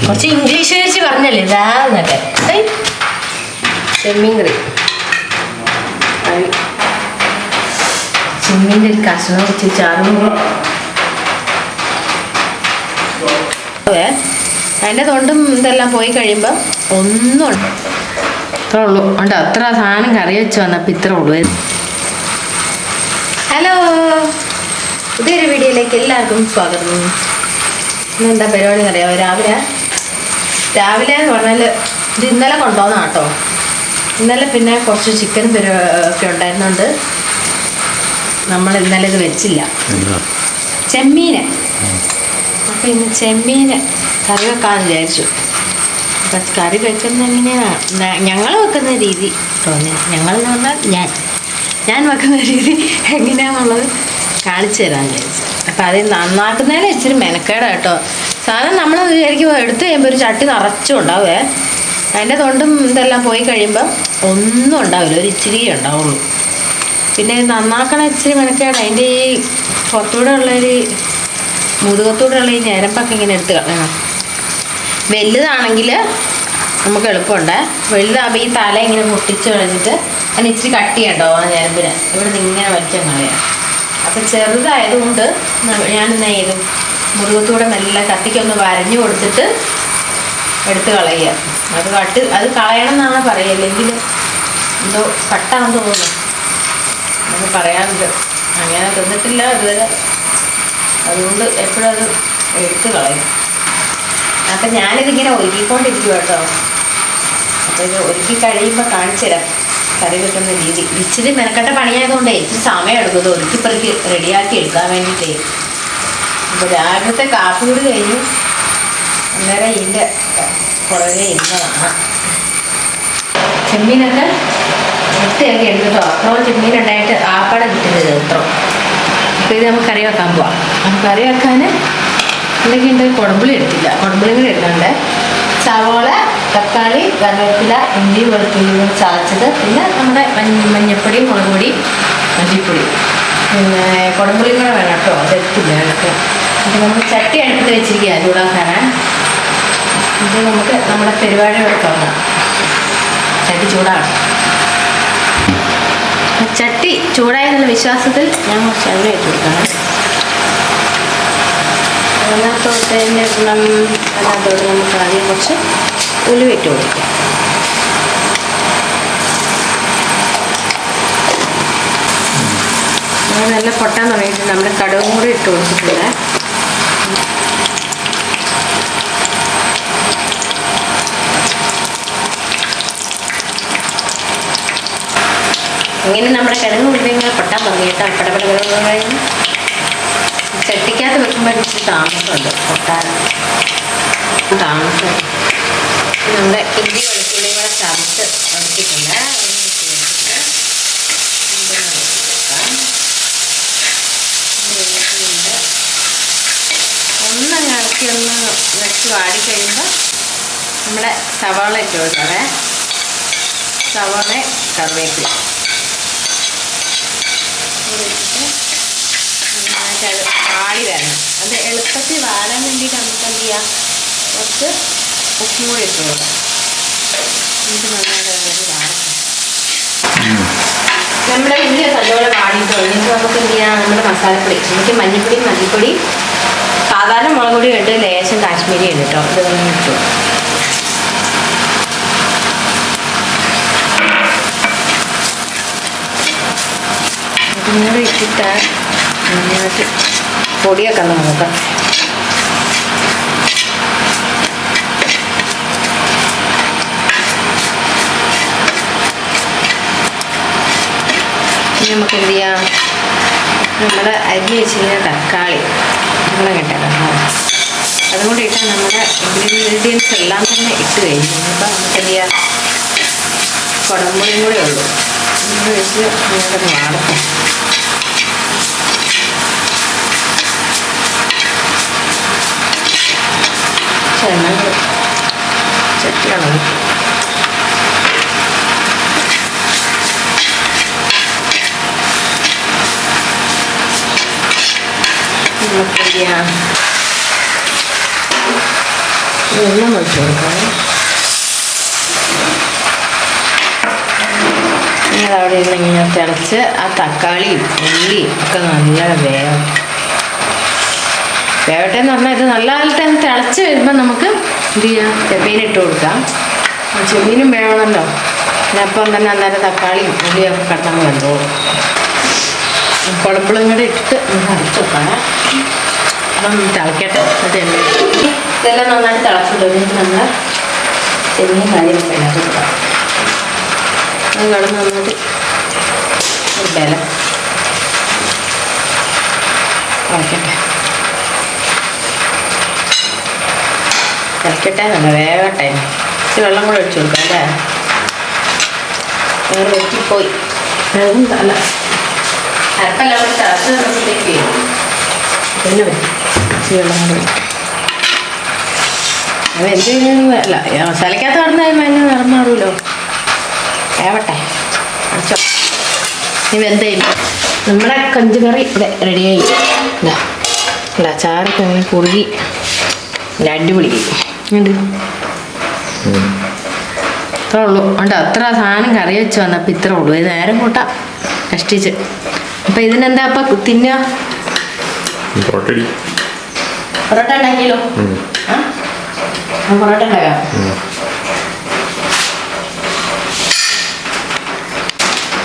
കുറച്ച് ഇംഗ്ലീഷ് കഴിച്ച് പറഞ്ഞല്ലേ ഇതാന്നൊക്കെ എന്നൊക്കെ. ചെമ്മീൻ കറി. ചെമ്മീന്റെ ഒരു കഷ്ണം വെച്ച് ചാറും അതെ അതിന്റെ തൊണ്ടും ഇതെല്ലാം പോയി കഴിയുമ്പോൾ ഒന്നും ഉണ്ട് അത്ര ഉള്ളൂ. ഉണ്ട് അത്ര സാധനം കറി വെച്ച് വന്നപ്പോൾ ഇത്ര ഉള്ളൂ. ഹലോ. പുതിയൊരു വീഡിയോയിലേക്ക് എല്ലാവർക്കും സ്വാഗതം. ഇന്നെന്താ പരിപാടി എന്നറിയാമോ രാവിലെ രാവിലെ എന്ന് പറഞ്ഞാൽ ഇത് ഇന്നലെ കൊണ്ടുവന്ന കേട്ടോ. ഇന്നലെ പിന്നെ കുറച്ച് ചിക്കൻ ഒക്കെ ഉണ്ടായിരുന്നുണ്ട്. നമ്മൾ ഇന്നലെ ഇത് വെച്ചില്ല. ചെമ്മീന്. അപ്പം ഇന്ന് ചെമ്മീന് കറി വെക്കാമെന്ന് വിചാരിച്ചു. അപ്പം കറി വെക്കുന്ന എങ്ങനെയാണ് ഞങ്ങൾ വെക്കുന്ന രീതി തോന്നി ഞങ്ങൾ എന്ന് പറഞ്ഞാൽ ഞാൻ. ഞാൻ വെക്കുന്ന രീതി എങ്ങനെയാണെന്നുള്ളത് കാണിച്ചു തരാൻ വിചാരിച്ചു. അപ്പം അത് നന്നാക്കുന്നതിന് ഇച്ചിരി മെനക്കേടാ കേട്ടോ. സാധനം നമ്മൾ വിചാരിക്കുമ്പോൾ എടുത്തു കഴിയുമ്പോൾ ഒരു ചട്ടി നിറച്ചും ഉണ്ടാവേ അതിന്റെ തൊണ്ടും ഇതെല്ലാം പോയി കഴിയുമ്പോൾ ഒന്നും ഉണ്ടാവില്ല ഒരു ഇച്ചിരി ഉണ്ടാവുള്ളൂ. പിന്നെ നന്നാക്കണ ഇച്ചിരി മെനക്കേടാ. അതിന്റെ ഈ പുറത്തൂടെ ഉള്ളൊരു മുതുകത്തൂടെ ഉള്ള ഈ ഞരമ്പൊക്കെ ഇങ്ങനെ എടുത്ത് കളയണം. വലുതാണെങ്കിൽ നമുക്ക് എളുപ്പമുണ്ട്. വലുതാകുമ്പോൾ ഈ തല ഇങ്ങനെ പൊട്ടിച്ച് കളഞ്ഞിട്ട് അതിന് ഇച്ചിരി കട്ട് ചെയ്യണ്ടോ ആ ഞരമ്പിന്? ഇവിടെ നിന്ന് ഇങ്ങനെ വലിച്ചാൽ കളയാം. അപ്പം ചെറുതായതുകൊണ്ട് ഞാൻ എന്നാ ചെയ്തു മുറുകത്തൂടെ നല്ല കത്തിക്കൊന്ന് വരഞ്ഞു കൊടുത്തിട്ട് എടുത്ത് കളയുക. അത് കട്ട് അത് കളയണം എന്നാണ് പറയുക. അല്ലെങ്കിൽ എന്തോ കട്ടാന്ന് തോന്നുന്നു. നമുക്ക് പറയാറുണ്ട് അങ്ങനെ തിന്നിട്ടില്ല ഇതുവരെ. അതുകൊണ്ട് എപ്പോഴും അത് എടുത്ത് കളയും. അപ്പം ഞാനിതിങ്ങനെ ഒരുക്കിക്കൊണ്ടിരിക്കും കേട്ടോ. അപ്പോൾ ഇത് ഒരുക്കി കഴിയുമ്പോൾ കാണിച്ചു തരാം. കറി വെക്കുന്ന രീതി. ഇച്ചിരി മെനക്കെട്ട പണിയായതുകൊണ്ടേ ഇച്ചിരി സമയം എടുക്കും ഇത് ഒരുക്കി റെഡിയാക്കി എടുക്കാൻ വേണ്ടിയിട്ടേ. അപ്പോൾ രാവിലത്തെ കാപ്പി കൂടി കഴിഞ്ഞു. അന്നേരം ഇതിന്റെ പുറകെ ഇരുന്നതാണ് ചെമ്മീനൊക്കെ വൃത്തിയൊക്കെ എടുത്തോ അത്രയും ചെമ്മീൻ ഉണ്ടായിട്ട് ആപ്പാടെ കിട്ടുന്നത് ഇത്ര അപ്പോൾ ഇത് നമുക്ക് കറി വെക്കാൻ പോവാം. നമുക്ക് കറി വെക്കാൻ എന്തൊക്കെയുണ്ട്? കുടമ്പുളി എടുത്തില്ല. കുടമ്പുളി കൂടി എടുക്കണ്ടേ സവോള തക്കാളി കറിവേപ്പില ഇഞ്ചി വെളുത്തുള്ളി കൂടി ചതച്ചത്. പിന്നെ നമ്മുടെ മഞ്ഞ മഞ്ഞപ്പൊടി മുളക് പൊടി മല്ലിപ്പൊടി പിന്നെ കുടമ്പുളിയും കൂടെ വേണം കേട്ടോ. അതെത്തില്ല എനിക്ക്. നമ്മൾ ചട്ടി അടുത്ത് വെച്ചിരിക്കുക ചൂടാക്കാനാണ് ഇത് നമുക്ക് നമ്മുടെ പരിപാടിയോടെ തുടങ്ങാം ചട്ടി ചൂടാണ് ചട്ടി ചൂടായെന്നുള്ള വിശ്വാസത്തിൽ ഞാൻ കുറച്ച് എണ്ണ ഇട്ട് കൊടുക്കണം അതിനകത്തോട്ടതിന്റെ ഗുണം അതിനകത്തോട്ട് നമുക്ക് ആദ്യം കുറച്ച് ഉലുവിട്ട് കൊടുക്കാം. നല്ല പൊട്ടാൻ തുടങ്ങിയിട്ട് നമ്മുടെ കടവും കൂടി ഇട്ട് കൊടുത്തിട്ടുണ്ട്. ഇങ്ങനെ നമ്മുടെ കിഴങ്ങ് ഉള്ളിങ്ങനെ പൊട്ടാൻ തുടങ്ങിയിട്ട് പടപട കഴിഞ്ഞ് ചട്ടിക്കകത്ത് വെക്കുമ്പോൾ ഇച്ചിരി താമസമുണ്ട് പൊട്ടാൻ താമസം നമ്മുടെ ഇഞ്ചി ചതച്ച് അതൊന്ന് ഇട്ട് കൊടുത്തിട്ട് ഒന്ന് ഇളക്കി ഒന്ന് സവാള ഇട്ട് സവാള കറിവേപ്പില കൂടി ഇട്ടിട്ട് നന്നായിട്ട് വാടി വരണം അത് എളുപ്പത്തിൽ വാടാൻ വേണ്ടിയിട്ട് നമുക്ക് എന്ത് ചെയ്യാം? കുറച്ച് ഉപ്പും കൂടി ഇട്ട് കൊടുക്കാം. എന്നിട്ട് നന്നായിട്ട് അത് വാടി നമ്മുടെ ഉള്ളി നല്ലപോലെ വാടിയിട്ട് കഴിഞ്ഞിട്ട് നമുക്ക് എന്ത് ചെയ്യാം? നമ്മുടെ മസാലപ്പൊടി. എനിക്ക് മഞ്ഞൾപ്പൊടി മല്ലിപ്പൊടി സാധാരണ മുളക് പൊടി ഉണ്ട് ലേശം കാശ്മീരി ഉണ്ട് കേട്ടോ. ഇത് ഒന്ന് ഇട്ടു ഇതിനോട് ഇട്ടിട്ട് നന്നായിട്ട് പൊടിയൊക്കെ നോക്കാം നമുക്ക് എന്ത് ചെയ്യാം? നമ്മുടെ അരി വെച്ചിരുന്ന തക്കാളി നമ്മളെ കേട്ടോ അതുകൊണ്ട് ഇട്ടാൽ നമ്മുടെ ഇൻഗ്രീഡിയൻസ് എല്ലാം തന്നെ ഇട്ട് കഴിഞ്ഞു. ഇനിയിപ്പോൾ നമുക്ക് എന്ത് ചെയ്യാം? കുടമ്പുളിയും കൂടെ ഉള്ളൂ. ഇത് വെച്ച് ഇങ്ങോട്ടൊന്ന് വാടട്ടെ ചെന്നാൽ ചട്ടിയാണോ നമുക്ക് എന്ത് ചെയ്യാം വെള്ളം ഒഴിച്ചു കൊടുക്കാം. ഇനി അതവിടെ ഇരുന്ന് ഇങ്ങനെ തിളച്ച് ആ തക്കാളിയും ഉള്ളിയും ഒക്കെ നല്ല വേവും വേവട്ടെ എന്ന് പറഞ്ഞാൽ ഇത് നല്ല കാലത്ത് ഒന്ന് തിളച്ച് വരുമ്പോൾ നമുക്ക് എന്ത് ചെയ്യാം? ചെമ്മീൻ ഇട്ട് കൊടുക്കാം. ചെമ്മീനും വേണമല്ലോ. അപ്പം തന്നെ അന്നേരം തക്കാളിയും ഉള്ളിയൊക്കെ കട്ടങ്ങ് വെന്തോളും. കുഴപ്പങ്ങളും കൂടെ ഇട്ടിട്ട് നമുക്ക് അടച്ചു വെക്കാം. അപ്പം തിളക്കട്ടെ. അത് എണ്ണ ഇതെല്ലാം നന്നായിട്ട് തിളച്ചിട്ട് എന്നിട്ട് നമ്മൾ ചെമ്മീൻ കാര്യമൊക്കെ അതിനകത്ത് കൊടുക്കാം അത് കിടന്ന് നന്നായിട്ട് ഒരു ബലം. തിളക്കട്ടെ. തിളക്കട്ടെ നല്ല വേവട്ടെ. ഇച്ചിരി വെള്ളം കൂടെ ഒഴിച്ചു കൊടുക്കാം അല്ലേ? വേറെ വെറ്റിപ്പോയി വേഗം അല്ല അരപ്പെല്ലാം കൂടെ തിളച്ച് വരുമ്പോഴത്തേക്ക് പിന്നെ ഇച്ചിരി വെള്ളം അതിന് നിറം മാറുമല്ലോ വേവട്ടെ. അടച്ചോ. നീ വെന്ത് നമ്മുടെ കഞ്ചുകറി ഇവിടെ റെഡിയായി അല്ല അച്ചാറൊക്കെ കുറുകി. അടിപൊളി. ഇത്രേ ഉള്ളൂ ഉണ്ട് അത്ര സാധനം കറി വെച്ച് വന്നപ്പോൾ ഇത്ര ഉള്ളൂ. ഇത് നേരം കൂട്ടാം. കഷ്ടിച്ച് അപ്പം ഇതിനെന്താ അപ്പം തിന്നുക പൊറോട്ടടി പൊറോട്ട ഉണ്ടാക്കിയല്ലോ ആ? ആ, പൊറോട്ട ഉണ്ടാക്കാം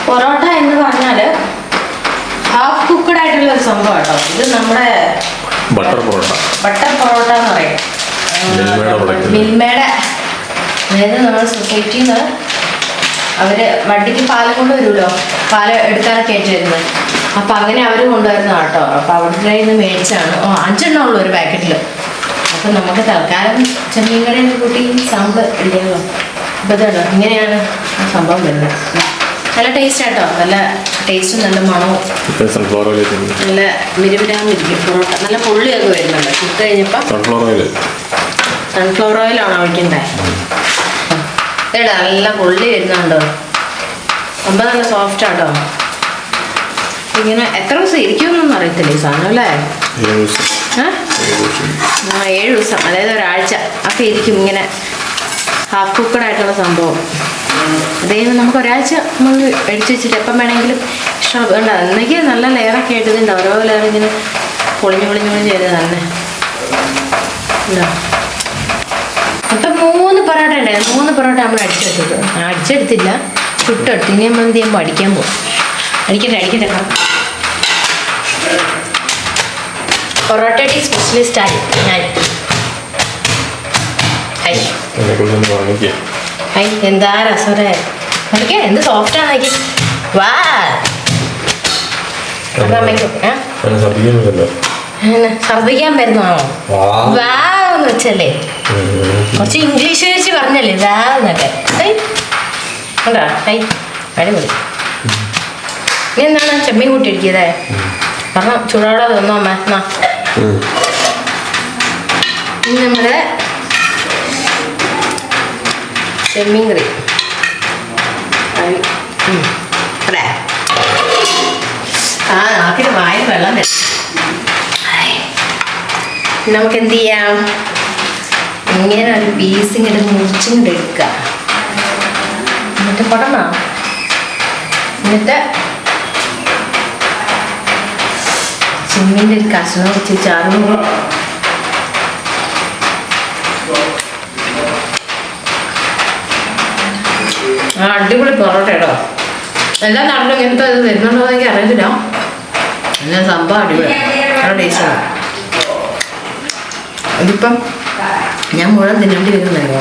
പൊറോട്ട എന്ന് പറഞ്ഞാൽ ഹാഫ് കുക്കഡ് ആയിട്ടുള്ള ഒരു സംഭവം കേട്ടോ ഇത് നമ്മുടെ ബട്ടർ പൊറോട്ട. ബട്ടർ പൊറോട്ട എന്ന് പറയും. മിൽമയുടെ. അതായത് നമ്മുടെ സൊസൈറ്റിയിൽ നിന്ന് അവർ വണ്ടിക്ക് പാൽ കൊണ്ടുവരുമല്ലോ പാൽ എടുക്കാനൊക്കെ ആയിട്ട് വരുന്നത്. അപ്പൊ അങ്ങനെ അവർ കൊണ്ടുവരുന്ന കേട്ടോ. അപ്പൊ അവിടെ നിന്ന് മേടിച്ചാണ് ഓ അഞ്ചെണ്ണം ഉള്ളു ഒരു പാക്കറ്റിൽ അപ്പൊ നമുക്ക് തൽക്കാലം ചെമ്മീൻ കടയിൽ കൂട്ടി സാമ്പിൾ ഇടിക്കാമല്ലോ അപ്പൊ ഇതാണോ ഇങ്ങനെയാണ് സംഭവം വരുന്നത്. നല്ല ടേസ്റ്റ് ആട്ടോ. നല്ല ടേസ്റ്റും നല്ല മണവും. നല്ല മിരുമിരാന്നിരിക്കും പൊറോട്ട. നല്ല പൊള്ളിയൊക്കെ വരുന്നുണ്ട്. ചുട്ട് കഴിഞ്ഞപ്പോൾ സൺഫ്ലവർ ഓയിൽ ആണോ എടാ നല്ല പുള്ളി വരുന്നുണ്ടോ അമ്പ നല്ല സോഫ്റ്റ് ആട്ടോ. ഇങ്ങനെ എത്ര ദിവസം ഇരിക്കുമെന്നൊന്നും അറിയത്തില്ല ഈ സാധനം അല്ലേ? ആ ഏഴ് ദിവസം. അതായത് ഒരാഴ്ച. ഒക്കെ ഇരിക്കും ഇങ്ങനെ ഹാഫ് കുക്കഡ് ആയിട്ടുള്ള സംഭവം. അതായത് നമുക്ക് ഒരാഴ്ച നമ്മൾ എടുത്തു വെച്ചിട്ട് എപ്പം വേണമെങ്കിലും ഇഷ്ടം വേണ്ട. അന്നേക്ക് നല്ല ലെയറൊക്കെ ആയിട്ടുണ്ട് ഓരോ ലെയർ ഇങ്ങനെ പൊളിഞ്ഞു പൊളിഞ്ഞു പൊളിഞ്ഞ് വരുന്നത് തന്നെ ഉണ്ടോ പൊറോട്ട ഉണ്ടായിരുന്നു. മൂന്ന് പൊറോട്ട നമ്മൾ അടിച്ചെടുത്തത് അടിച്ചെടുത്തില്ല. ചുട്ടെടുത്ത്. ഇനി നമ്മൾ എന്ത് ചെയ്യുമ്പോൾ അടിക്കാൻ പോകും. അടിക്കട്ടെ അടിക്കട്ടെ. പൊറോട്ടയുടെ സ്പെഷ്യലിസ്റ്റ് ആയി. ഞാൻ. എന്താ രസമല്ലേ നോക്കിയേ എന്ത് സോഫ്റ്റ് ആണ് നോക്കി വാ. വരുന്നതാണോ? വാ. വാ എന്ന് വെച്ചല്ലേ? കുറച്ച് ഇംഗ്ലീഷ് വെച്ച് പറഞ്ഞല്ലേ? വാ എന്നൊക്കെ കണ്ടാ? ഹൈ അടിപൊളി. നീ എന്താണ്? ചെമ്മീൻ കൂട്ടിയിരിക്കതേ പറഞ്ഞ. ചൂടോടെ തന്നോ അമ്മ. എന്നാ. ഇനി നമ്മുടെ ചെമ്മീൻ കറി. അല്ലേ? ആ നാക്കിന് വായിൽ വെള്ളം വരും നമുക്ക് എന്ത് ചെയ്യാം? ഇങ്ങനെ ഒരു പീസ് മുറിച്ചും മുറിച്ചിങ്ങോട്ട് എടുക്കുക എന്നിട്ട് പടണോ എന്നിട്ട് ചിമ്മിന്റെ ഒരു കഷ്ണം വെച്ച് ചാറും ആ അടിപൊളി പൊറോട്ട കേട്ടോ. എല്ലാ നാട്ടിലും ഇങ്ങനത്തെ ഇത് വരുന്നുണ്ടോ എന്ന് എനിക്ക് അറിയത്തില്ല. എല്ലാം സംഭവം അടിപൊളി. ടേസ്റ്റാണ് ഇതിപ്പം ഞാൻ മുഴുവൻ തിന്നേണ്ടി വരുന്നല്ലോ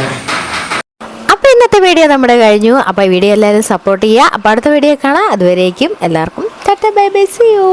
അപ്പോൾ ഇന്നത്തെ വീഡിയോ നമ്മുടെ കഴിഞ്ഞു. അപ്പോൾ വീഡിയോ എല്ലാവരും സപ്പോർട്ട് ചെയ്യുക. അപ്പോൾ അടുത്ത വീഡിയോ കാണാം. അതുവരേക്കും എല്ലാവർക്കും tata bye bye see you